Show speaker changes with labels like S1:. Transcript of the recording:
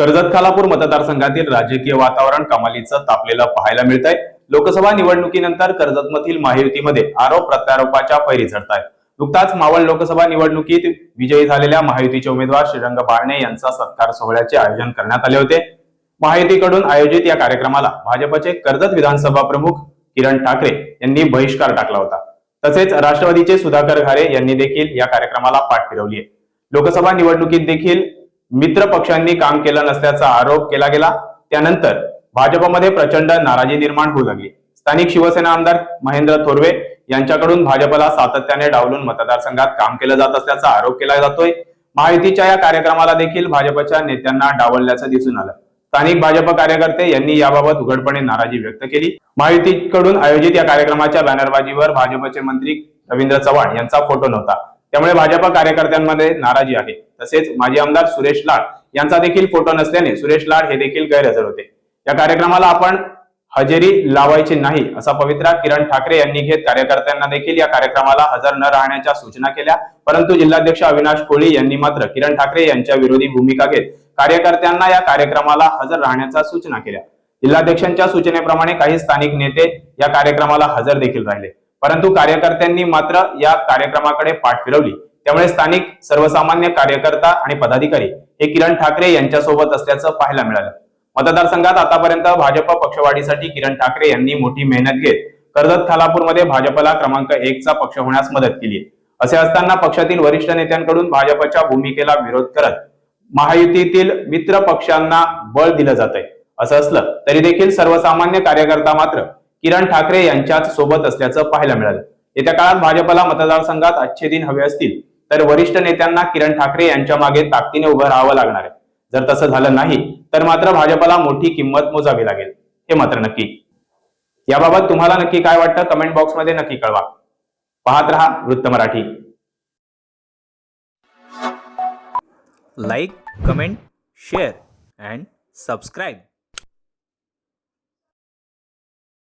S1: कर्जत खालापूर मतदारसंघातील राजकीय वातावरण कमालीचं तापलेलं पाहायला मिळत आहे लोकसभा निवडणुकीनंतर कर्जतमधील महायुतीमध्ये आरोप प्रत्यारोपाच्या फैरी झडत आहेत नुकताच मावळ लोकसभा निवडणुकीत विजयी झालेल्या महायुतीचे उमेदवार श्रीरंग बारणे यांचा सत्कार सोहळ्याचे आयोजन करण्यात आले होते. महायुतीकडून आयोजित या कार्यक्रमाला भाजपचे कर्जत विधानसभा प्रमुख किरण ठाकरे यांनी बहिष्कार टाकला होता. तसेच राष्ट्रवादीचे सुधाकर घारे यांनी देखील या कार्यक्रमाला पाठ फिरवली आहे. लोकसभा निवडणुकीत देखील मित्र पक्षांनी काम केलं नसल्याचा आरोप केला गेला. त्यानंतर भाजपमध्ये प्रचंड नाराजी निर्माण होऊ लागली. स्थानिक शिवसेना आमदार महेंद्र थोरवे यांच्याकडून भाजपला सातत्याने डावलून मतदारसंघात काम केलं जात असल्याचा आरोप केला जातोय. महायुतीच्या या कार्यक्रमाला देखील भाजपच्या नेत्यांना डावलल्याचं दिसून आलं. स्थानिक भाजप कार्यकर्ते यांनी याबाबत उघडपणे नाराजी व्यक्त केली. महायुतीकडून आयोजित या कार्यक्रमाच्या बॅनरबाजीवर भाजपचे मंत्री रवींद्र चव्हाण यांचा फोटो नव्हता. त्यामुळे भाजप कार्यकर्त्यांमध्ये नाराजी आहे. तसेच माजी आमदार सुरेश लाड यांचा देखील फोटो नसल्याने सुरेश लाड हे देखील गैरहजर होते. या कार्यक्रमाला आपण हजेरी लावायची नाही असा पवित्रा किरण ठाकरे यांनी घेत कार्यकर्त्यांना देखील या कार्यक्रमाला हजर न राहण्याच्या सूचना केल्या. परंतु जिल्हाध्यक्ष अविनाश कोळी यांनी मात्र किरण ठाकरे यांच्या विरोधी भूमिका घेत कार्यकर्त्यांना या कार्यक्रमाला हजर राहण्याच्या सूचना केल्या. जिल्हाध्यक्षांच्या सूचनेप्रमाणे काही स्थानिक नेते या कार्यक्रमाला हजर देखील राहिले. परंतु कार्यकर्त्यांनी मात्र या कार्यक्रमाकडे पाठ फिरवली. त्यामुळे स्थानिक सर्वसामान्य कार्यकर्ता आणि पदाधिकारी हे किरण ठाकरे यांच्यासोबत असल्याचं पाहायला मिळालं. मतदारसंघात आतापर्यंत भाजप पक्षवाढीसाठी किरण ठाकरे यांनी मोठी मेहनत घेत कर्जत खालापूरमध्ये भाजपला क्रमांक एकचा पक्ष होण्यास मदत केली. असे असताना पक्षातील वरिष्ठ नेत्यांकडून भाजपच्या भूमिकेला विरोध करत महायुतीतील मित्र पक्षांना बळ दिलं जात आहे असं असलं तरी देखील सर्वसामान्य कार्यकर्ता मात्र किरण ठाकरे यांच्याच सोबत असल्याचं पाहायला मिळालं. येत्या काळात भाजपला मतदारसंघात अच्छे दिन हवे असतील तर वरिष्ठ नेत्यांना किरण ठाकरे यांच्या मागे ताकदीने उभं राहावं लागणार आहे. जर तसं झालं नाही तर मात्र भाजपला मोठी किंमत मोजावी लागेल. हे मात्र नक्की. याबाबत तुम्हाला नक्की काय वाटतं? कमेंट बॉक्समध्ये नक्की कळवा. पाहत रहा वृत्त Marathi.
S2: Like comment share and subscribe